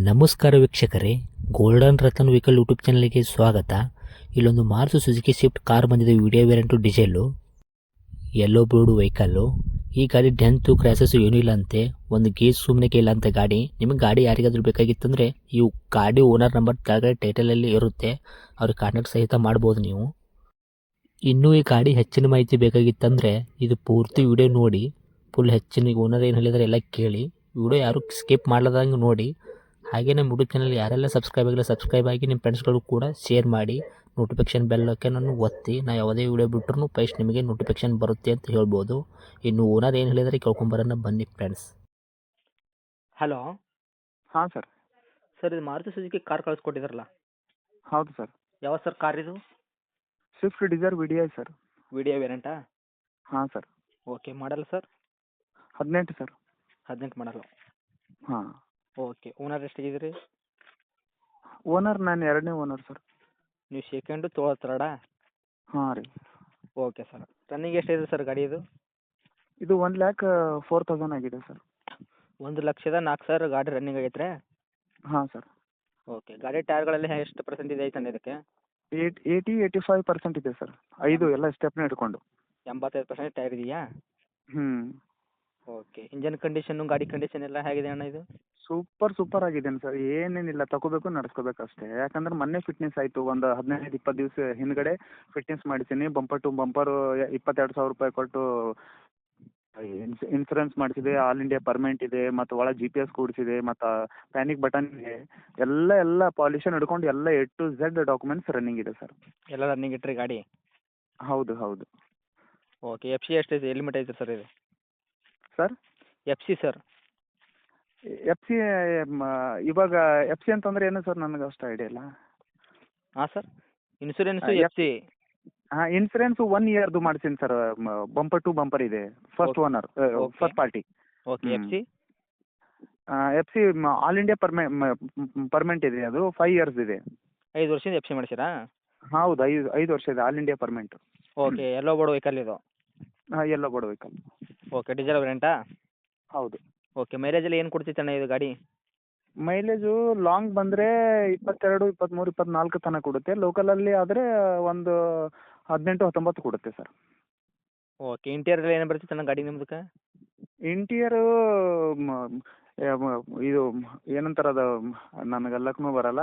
ನಮಸ್ಕಾರ ವೀಕ್ಷಕರೇ golden Ratan vehicle YouTube ಚಾನಲ್ಗೆ ಸ್ವಾಗತ. ಇಲ್ಲೊಂದು ಮಾರುತಿ ಸುಜುಕಿ ಶಿಫ್ಟ್ ಕಾರ್ ಬಂದಿದೆ video variant diesel yellow board vehicle ಈ ಗಾಡಿ ಡೆಂತು ಕ್ರ್ಯಾಸಸ್ಸು ಏನೂ ಇಲ್ಲ ಅಂತೆ ಒಂದು ಗೇಜ್ ಸುಮ್ಮನೆ ಇಲ್ಲ ಅಂತ ಗಾಡಿ. ನಿಮಗೆ ಗಾಡಿ ಯಾರಿಗಾದ್ರೂ ಬೇಕಾಗಿತ್ತಂದರೆ ಇವು ಗಾಡಿ ಓನರ್ ನಂಬರ್ ಕೆಳಗಡೆ ಟೈಟಲಲ್ಲಿ ಇರುತ್ತೆ ಅವ್ರಿಗೆ ಕಾಂಟ್ಯಾಕ್ಟ್ ಸಹಿತ ಮಾಡ್ಬೋದು ನೀವು. ಇನ್ನೂ ಈ ಗಾಡಿ ಹೆಚ್ಚಿನ ಮಾಹಿತಿ ಬೇಕಾಗಿತ್ತಂದರೆ, ಇದು ಪೂರ್ತಿ ವಿಡಿಯೋ ನೋಡಿ. ಫುಲ್ ಹೆಚ್ಚಿನ ಓನರ್ ಏನು ಹೇಳಿದರೆ ಎಲ್ಲ ಕೇಳಿ. ವಿಡಿಯೋ ಯಾರು ಸ್ಕಿಪ್ ಮಾಡ್ಲಾರ್ದಂಗೆ ನೋಡಿ. ಹಾಗೆ ನಮ್ಮ ಯೂಟ್ಯೂಬ್ ಚಾನಲ್ ಯಾರೆಲ್ಲ ಸಬ್ಸ್ಕ್ರೈಬ್ ಆಗಿಲ್ಲ ಸಬ್ಸ್ಕ್ರೈಬ್ ಆಗಿ ನಿಮ್ಮ ಫ್ರೆಂಡ್ಸ್ಗಳಿಗೂ ಕೂಡ ಶೇರ್ ಮಾಡಿ ನೋಟಿಫಿಕೇಶನ್ ಬೆಲ್ಲಕ್ಕೆ ನಾನು ಒತ್ತಿ ನಾ ಯಾವುದೇ ವಿಡಿಯೋ ಬಿಟ್ಟರು ಫಸ್ಟ್ ನಿಮಗೆ ನೋಟಿಫಿಕೇಷನ್ ಬರುತ್ತೆ ಅಂತ ಹೇಳ್ಬೋದು. ಇನ್ನು ಓನರ್ ಏನು ಹೇಳಿದರೆ ಕೇಳ್ಕೊಂಬರೋಣ ಬನ್ನಿ ಫ್ರೆಂಡ್ಸ್ ಹಲೋ ಹಾಂ ಸರ್ ಸರ್ ಇದು ಮಾರುತಿ ಸುಜುಕಿ ಕಾರ್ ಕಳಿಸ್ಕೊಟ್ಟಿದ್ರಲ್ಲ? ಹೌದು ಸರ್ ಯಾವ ಸರ್ ಕಾರ್ ಇದು? Swift Dzire video D I sir video ವೇರಿಯಂಟಾ ಹಾಂ ಸರ್ ಓಕೆ ಮಾಡಲ್ಲ ಸರ್ ಹದಿನೆಂಟು ಸರ್ ಹದಿನೆಂಟು ಮಾಡಲ್ಲ. ಹಾಂ. ಓಕೆ ಓನರ್ ಎಷ್ಟಾಗಿದ್ದೀರಿ? ಓನರ್ ನಾನು ಎರಡನೇ ಓನರ್ ಸರ್ ನೀವು ಸೆಕೆಂಡು ತೊಗೊಳ್ತಾರಡ ಹಾಂ ರೀ. ಓಕೆ ಸರ್ ರನ್ನಿಂಗ್ ಎಷ್ಟಿದೆ ಸರ್ ಗಾಡಿ ಇದು ಇದು ಒನ್ ಲ್ಯಾಕ್ ಫೋರ್ ತೌಸಂಡ್ ಆಗಿದೆ ಸರ್ ಒಂದು ಲಕ್ಷದ ನಾಲ್ಕು ಸಾವಿರ ಗಾಡಿ ರನ್ನಿಂಗ್ ಆಗೈತ್ರೆ? ಹಾಂ ಸರ್ ಓಕೆ ಗಾಡಿ ಟೈರ್ಗಳಲ್ಲಿ ಎಷ್ಟು ಪರ್ಸೆಂಟ್ ಇದೆ ಐತಂದ್ರೆ ಇದಕ್ಕೆ eight eighty eighty five percent ಇದೆ ಸರ್ ಐದು ಎಲ್ಲ ಸ್ಟೆಪ್ನ ಹಿಡ್ಕೊಂಡು. ಎಂಬತ್ತೈದು ಪರ್ಸೆಂಟ್ ಟೈರ್ ಇದೆಯಾ? ಹ್ಞೂ ಓಕೆ ಇಂಜನ್ ಕಂಡೀಷನ್ನು ಗಾಡಿ ಕಂಡೀಷನ್ ಎಲ್ಲ ಹೇಗಿದೆ ಅಣ್ಣ ಇದು? ಸೂಪರ್ ಸೂಪರ್ ಆಗಿದ್ದೀನಿ ಸರ್ ಏನೇನಿಲ್ಲ ತಗೋಬೇಕು ನಡ್ಸ್ಕೋಬೇಕು ಅಷ್ಟೇ ಯಾಕಂದ್ರೆ ಮೊನ್ನೆ ಫಿಟ್ನೆಸ್ ಆಯಿತು. ಒಂದು ಹದಿನೈದು ಇಪ್ಪತ್ತು ದಿವಸ ಹಿಂದ್ಗಡೆ ಫಿಟ್ನೆಸ್ ಮಾಡಿಸೀನಿ. ಬಂಪರ್ ಟು ಬಂಪರು ಇಪ್ಪತ್ತೆರಡು ಸಾವಿರ ರೂಪಾಯಿ ಕೊಟ್ಟು ಇನ್ಸ್ ಇನ್ಸೂರೆನ್ಸ್ ಮಾಡಿಸಿದೆ. ಆಲ್ ಇಂಡಿಯಾ ಪರ್ಮೆಂಟ್ ಇದೆ. ಮತ್ತು ಒಳಗೆ ಜಿ ಪಿ ಎಸ್ ಕೂಡಿಸಿದೆ. ಮತ್ತು ಪ್ಯಾನಿಕ್ ಬಟನ್ ಇದೆ. ಎಲ್ಲ ಎಲ್ಲ ಪಾಲಿಷನ್ ಹಿಡ್ಕೊಂಡು ಎಲ್ಲ A to Z documents running ಇದೆ ಸರ್ ಎಲ್ಲ ರನ್ನಿಂಗ್ ಇಟ್ರಿ ಗಾಡಿ? ಹೌದು ಹೌದು. ಓಕೆ ಎಫ್ ಸಿ ಎಷ್ಟಿದೆ ಎಲ್ಲಿ ಮಟ್ಟ ಐತೆ ಸರ್ ಇದು? Sir F C sir F C ಇವಾಗ ಎಫ್ ಸಿ ಅಂತಂದ್ರೆ ಏನು ಸರ್ ನನಗೆ ಅಷ್ಟು ಐಡಿಯಾ ಇಲ್ಲ. ಹಾಂ ಸರ್ ಇನ್ಸೂರೆನ್ಸ್ ಎಫ್ ಸಿ ಹಾಂ ಇನ್ಸೂರೆನ್ಸ್ ಒನ್ ಇಯರ್ದು ಮಾಡ್ಸೀನಿ ಸರ್ ಬಂಪರ್ ಟು ಬಂಪರ್ ಇದೆ first. Owner. First party okay F C F C all India perm permit ಇದೆ ಅದು ಫೈವ್ ಇಯರ್ಸ್ ಇದೆ. ಐದು ವರ್ಷದಿಂದ ಎಫ್ ಸಿ ಮಾಡಿಸಿರಾ? ಹೌದು ಐದು ಐದು ವರ್ಷ ಇದೆ all India permit okay yellow board vehicle ಇದು? ಹಾಂ yellow board vehicle okay diesel ವೇರಿಯಂಟಾ ಹೌದು. ಓಕೆ ಮೈಲೇಜಲ್ಲಿ ಏನು ಕೊಡ್ತೈತೆ ಅಣ್ಣ ಇದು ಗಾಡಿ? ಮೈಲೇಜು ಲಾಂಗ್ ಬಂದರೆ ಇಪ್ಪತ್ತೆರಡು ಇಪ್ಪತ್ತ್ಮೂರು ಇಪ್ಪತ್ತ್ನಾಲ್ಕು ತನಕ ಕೊಡುತ್ತೆ. ಲೋಕಲಲ್ಲಿ ಆದರೆ ಒಂದು ಹದಿನೆಂಟು ಹತ್ತೊಂಬತ್ತು ಕೊಡುತ್ತೆ ಸರ್ ಓಕೆ ಇಂಟೀರಿಯರ್ ಏನು ಬರ್ತೈತೆ ಅಣ್ಣ ಗಾಡಿ ನಿಮ್ದಕ್ಕೆ? ಇಂಟೀರಿಯರು ಇದು ಏನಂತಾರೆ ಅದು ನನಗೆಲ್ಲಕ್ಕೂ ಬರಲ್ಲ.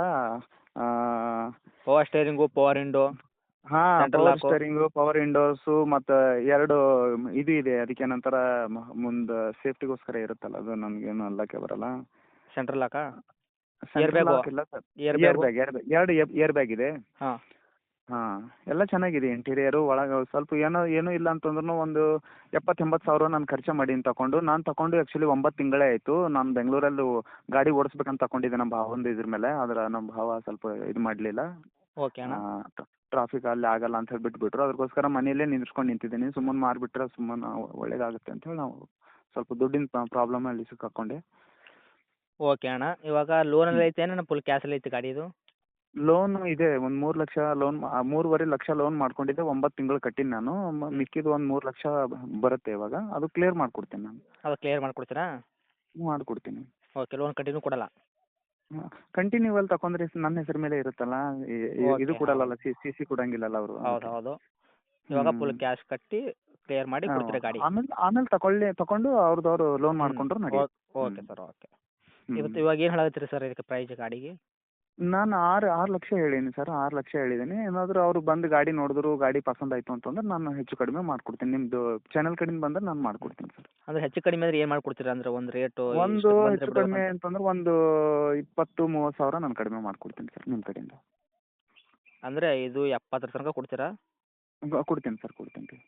ಪವರ್ ಸ್ಟೇರಿಂಗು ಪವರ್ ವಿಂಡೋ ಹಾಂ Central power lock. windows power windows ಮತ್ತು ಎರಡು ಇದು ಇದೆ. ಅದಕ್ಕೆ ಏನಂತಾರ ಮುಂದೆ ಸೇಫ್ಟಿಗೋಸ್ಕರ ಇರುತ್ತಲ್ಲ ಅದು ನಮ್ಗೇನು ಅಲ್ಲಕ್ಕೆ ಬರಲ್ಲ. ಸೆಂಟ್ರಲ್ ಲಾಕಾ Central bag? ಇಯರ್ ಬ್ಯಾಗು ಎರಡು ಏರ್ ಬ್ಯಾಗ್ ಇದೆ. ಹಾ. ಹಾ ಎಲ್ಲ ಚೆನ್ನಾಗಿದೆ ಇಂಟೀರಿಯರ್ ಒಳಗೆ ಸ್ವಲ್ಪ ಏನೋ ಏನೂ ಇಲ್ಲ ಅಂತಂದ್ರೂ ಒಂದು ಎಪ್ಪತ್ತು ಎಂಬತ್ತು ಸಾವಿರ ನಾನು ಖರ್ಚು ಮಾಡೀನಿ ತಗೊಂಡು ನಾನು ತಗೊಂಡು ಆ್ಯಕ್ಚುಲಿ ಒಂಬತ್ತು ತಿಂಗಳೇ ಆಯ್ತು. ನಾನು ಬೆಂಗಳೂರಲ್ಲಿ ಗಾಡಿ ಓಡಿಸ್ಬೇಕಂತ ತಗೊಂಡಿದ್ದೆ ನಮ್ಮ ಭಾವಂದು ಇದ್ರ ಮೇಲೆ. ಆದ್ರೆ ನಮ್ಮ ಭಾವ ಸ್ವಲ್ಪ ಇದು ಮಾಡಲಿಲ್ಲ. ಓಕೆ ಅಣ್ಣ. ಟ್ರಾಫಿಕ್ ಅಲ್ಲಿ ಆಗಲ್ಲ ಅಂತ ಹೇಳಿ ಬಿಟ್ಬಿಟ್ರು. ಅದಕ್ಕೋಸ್ಕರ ಮನೆಯಲ್ಲೇ ನಿಂದ್ರಿಸ್ಕೊಂಡು ನಿಂತಿದ್ದೀನಿ. ಸುಮ್ಮನೆ ಮಾರಿಬಿಟ್ರೆ ಸುಮ್ಮನೆ ಒಳ್ಳೇದಾಗುತ್ತೆ ಅಂತ ಹೇಳಿ ನಾವು ಸ್ವಲ್ಪ ದುಡ್ಡಿನ ಪ್ರಾಬ್ಲಮ್ ಅಲ್ಲಿ ಸಿಕ್ಕಾಕೊಂಡೆ. ಓಕೆ ಅಣ್ಣ. ಇವಾಗ ಲೋನಲ್ಲಿ ಐತೆ ಏನಣ್ಣ ಫುಲ್ ಕ್ಯಾಶಲ್ಲಿ ಐತೆ ಗಾಡಿ ಇದು ಲೋನ್ ಇದೆ. ಒಂದು ಮೂರು ಲಕ್ಷ ಲೋನ್ ಮೂರುವರೆ ಲಕ್ಷ ಲೋನ್ ಮಾಡ್ಕೊಂಡಿದ್ದೆ. ಒಂಬತ್ತು ತಿಂಗಳು ಕಟ್ಟಿನಿ ನಾನು. ಮಿಕ್ಕಿದ ಒಂದು ಮೂರು ಲಕ್ಷ ಬರುತ್ತೆ ಇವಾಗ. ಅದು ಕ್ಲಿಯರ್ ಮಾಡ್ಕೊಡ್ತೀನಿ ನಾನು. ಅದು ಕ್ಲಿಯರ್ ಮಾಡ್ಕೊಡ್ತೀರಾ? ಮಾಡ್ಕೊಡ್ತೀನಿ. ಓಕೆ ಲೋನ್ ಕಂಟಿನ್ಯೂ ಕೊಡಲ್ಲ. ಕಂಟಿನ್ಯೂ ಅಲ್ಲಿ ತಕೊಂಡ್ರೆ ನನ್ನ ಹೆಸರು ಮೇಲೆ ಇರುತ್ತಲ್ಲ ಇದು Okay, ಕೊಡಲ್ಲಲ್ಲ ಸಿ ಸಿ ಸಿ ಕೊಡಂಗಿಲ್ಲಲ್ಲ ಅವರು ಹೌದು ಹೌದು ಇವಾಗ ಫುಲ್ ಕ್ಯಾಶ್ ಕಟ್ಟಿ ಕ್ಲಿಯರ್ ಮಾಡಿ ಕೊಡ್ತೀರಾ ಗಾಡಿ? ಆಮೇಲೆ ಆಮೇಲೆ ತಕೊಳ್ಳಿ ತಕೊಂಡು ಅವ್ರದ್ದು ಲೋನ್ ಮಾಡ್ಕೊಂಡ್ರು ನಡೆಯುತ್ತೆ ಓಕೆ ಸರ್ ಓಕೆ. ಇವತ್ತು ಇವಾಗ ಏನು ಹೇಳತ್ತೀರಿ ಸರ್ ಇದಕ್ಕೆ ಪ್ರೈಸ್ ಗಾಡಿಗೆ? ನಾನು ಆರು ಆರು ಲಕ್ಷ ಹೇಳೀನಿ ಸರ್ ಆರು ಲಕ್ಷ ಹೇಳಿದ್ದೀನಿ. ಏನಾದರೂ ಅವರು ಬಂದು ಗಾಡಿ ನೋಡಿದ್ರು ಗಾಡಿ ಪಸಂದ್ ಆಯಿತು ಅಂತಂದ್ರೆ ನಾನು ಹೆಚ್ಚು ಕಡಿಮೆ ಮಾಡ್ಕೊಡ್ತೀನಿ. ನಿಮ್ಮದು ಚಾನಲ್ ಕಡೆಯಿಂದ ಬಂದ್ರೆ ನಾನು ಮಾಡ್ಕೊಡ್ತೀನಿ ಸರ್. ಅಂದ್ರೆ ಹೆಚ್ಚು ಕಡಿಮೆ ಅಂದ್ರೆ ಏನು ಮಾಡ್ಕೊಡ್ತೀರಾ ಅಂದ್ರೆ ಒಂದು ರೇಟು ಒಂದು ಹೆಚ್ಚು ಕಡಿಮೆ ಅಂತಂದ್ರೆ ಒಂದು ಇಪ್ಪತ್ತು ಮೂವತ್ತು ಸಾವಿರ ನಾನು ಕಡಿಮೆ ಮಾಡ್ಕೊಡ್ತೀನಿ ಸರ್ ನಿಮ್ಮ ಕಡೆಯಿಂದ. ಅಂದರೆ ಇದು ಎಪ್ಪತ್ತರ ತನಕ ಕೊಡ್ತೀರಾ? ಕೊಡ್ತೀನಿ ಸರ್ ಕೊಡ್ತೀನಿ. ರೀ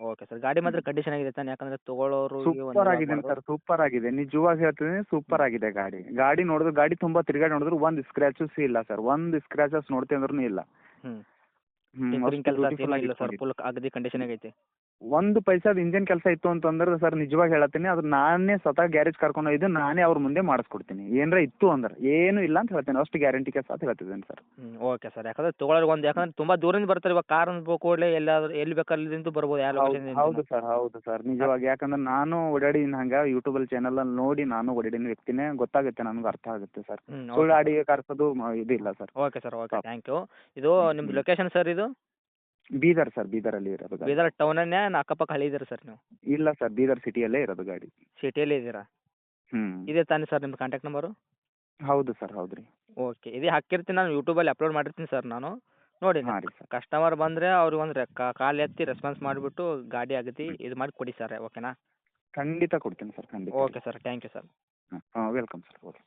ಓಕೆ ಸರ್ ಗಾಡಿ ಮಾತ್ರ ಕಂಡೀಷನ್ ಆಗಿದೆ ತಾನೆ ಯಾಕಂದ್ರೆ ತಗೊಳ್ಳೋರು ಸೂಪರ್ ಆಗಿದೆ ಸರ್ ಸೂಪರ್ ಆಗಿದೆ. ನಿಜವಾಗಿ ಹೇಳ್ತೀನಿ ಸೂಪರ್ ಆಗಿದೆ ಗಾಡಿ. ಗಾಡಿ ನೋಡಿದ್ರೆ ಗಾಡಿ ತುಂಬಾ ತಿರ್ಗಾಡಿ ನೋಡಿದ್ರು ಒಂದು ಸ್ಕ್ರಾಚಸ್ ಇಲ್ಲ ಸರ್ ಒಂದು ಸ್ಕ್ರಾಚಸ್ ನೋಡ್ತೀನಿ ಅಂದ್ರೂ ಇಲ್ಲ. ಹ್ಮ್, ಟಿಂಕರಿಂಗ್ ಅಷ್ಟು beautiful ಆಗಿ ಇಲ್ಲ ಸರ್. ಫುಲ್ ಅಗದಿ ಕಂಡೀಷನ್ ಆಗೈತೆ. ಒಂದು ಪೈಸಾದ ಇಂಜಿನ್ ಕೆಲಸ ಇತ್ತು ಅಂತಂದ್ರೆ ಸರ್ ನಿಜವಾಗಿ ಹೇಳತ್ತೀನಿ ಅದು ನಾನೇ ಸ್ವತಃ ಗ್ಯಾರೇಜ್ ಕರ್ಕೊಂಡು ಹೋಗಿದ್ದು ನಾನೇ ಅವ್ರ ಮುಂದೆ ಮಾಡಿಸ್ಕೊಡ್ತೀನಿ. ಏನರ ಇತ್ತು ಅಂದ್ರೆ ಏನು ಇಲ್ಲ ಅಂತ ಹೇಳ್ತೀನಿ ಅಷ್ಟು ಗ್ಯಾರಂಟಿ ಕೆಲಸ ಅಂತ ಹೇಳ್ತಿದ್ದೀನಿ ಸರ್. Okay sir. ಯಾಕಂದ್ರೆ ತಗೊಳ್ಳೋರು ಒಂದು ಯಾಕಂದ್ರೆ ತುಂಬಾ ದೂರದಿಂದ ಬರ್ತಾರೆ ಇವಾಗ ಕಾರ್ ಅಂದ ಕೂಡಲೇ ಎಲ್ಲಾದ್ರೂ ಎಲ್ಲಿ ಬೇಕಾದ್ರಿಂದ ಬರ್ಬೋದು ಯಾರು ಹೌದು ಸರ್ ಹೌದು ಸರ್. ನಿಜವಾಗಿ ಯಾಕಂದ್ರೆ ನಾನು ಓಡಾಡಿನ ಹಂಗೆ ಚಾನಲ್ ಅಲ್ಲಿ ನೋಡಿ ನಾನು ಓಡಾಡಿ ವ್ಯಕ್ತಿನೇ ಗೊತ್ತಾಗುತ್ತೆ ನನಗೆ ಅರ್ಥ ಆಗುತ್ತೆ ಸರ್. ಸುಳ್ಳು ಅಡಿಗೆ ಕರ್ಸೋದು ಇದಿಲ್ಲ sir. Okay sir okay. Thank you. ಇದು ನಿಮ್ದು ಲೊಕೇಶನ್ ಸರ್ ಇದು? ಬೀದರ್ ಸರ್ ಬೀದರಲ್ಲಿ ಇರೋದು ಗಾಡಿ. ಬೀದರ್ ಟೌನನ್ನೇ ಅಕ್ಕಪಕ್ಕ ಹಳ್ಳಿ ಇದ್ದೀರಾ ಸರ್ ನೀವು? ಇಲ್ಲ ಸರ್ ಬೀದರ್ ಸಿಟಿಯಲ್ಲೇ ಇರೋದು ಗಾಡಿ. ಸಿಟಿಯಲ್ಲೇ ಇದ್ದೀರಾ ಹ್ಮ್. ಇದೇ ತಾನೇ ಸರ್ ನಿಮ್ಮ ಕಾಂಟ್ಯಾಕ್ಟ್ ನಂಬರು ಹೌದು ಸರ್ ಹೌದು ರೀ. ಓಕೆ ಇದೇ ಹಾಕಿರ್ತೀನಿ ನಾನು ಯೂಟ್ಯೂಬಲ್ಲಿ ಅಪ್ಲೋಡ್ ಮಾಡಿರ್ತೀನಿ ಸರ್ ನಾನು. ನೋಡಿ ಹಾಂ ರೀ ಸರ್. ಕಸ್ಟಮರ್ ಬಂದ್ರೆ ಅವ್ರಿಗೆ ಒಂದು ಕಾಲ್ ಎತ್ತಿ ರೆಸ್ಪಾನ್ಸ್ ಮಾಡಿಬಿಟ್ಟು ಗಾಡಿ ಆಗತಿ ಇದು ಮಾಡಿ ಕೊಡಿ ಸರ್ ಓಕೆನಾ? ಖಂಡಿತ ಕೊಡ್ತೀನಿ ಸರ್ ಖಂಡಿತ okay sir thank you sir. ಹಾಂ ವೆಲ್ಕಮ್ ಸರ್ ಓಕೆ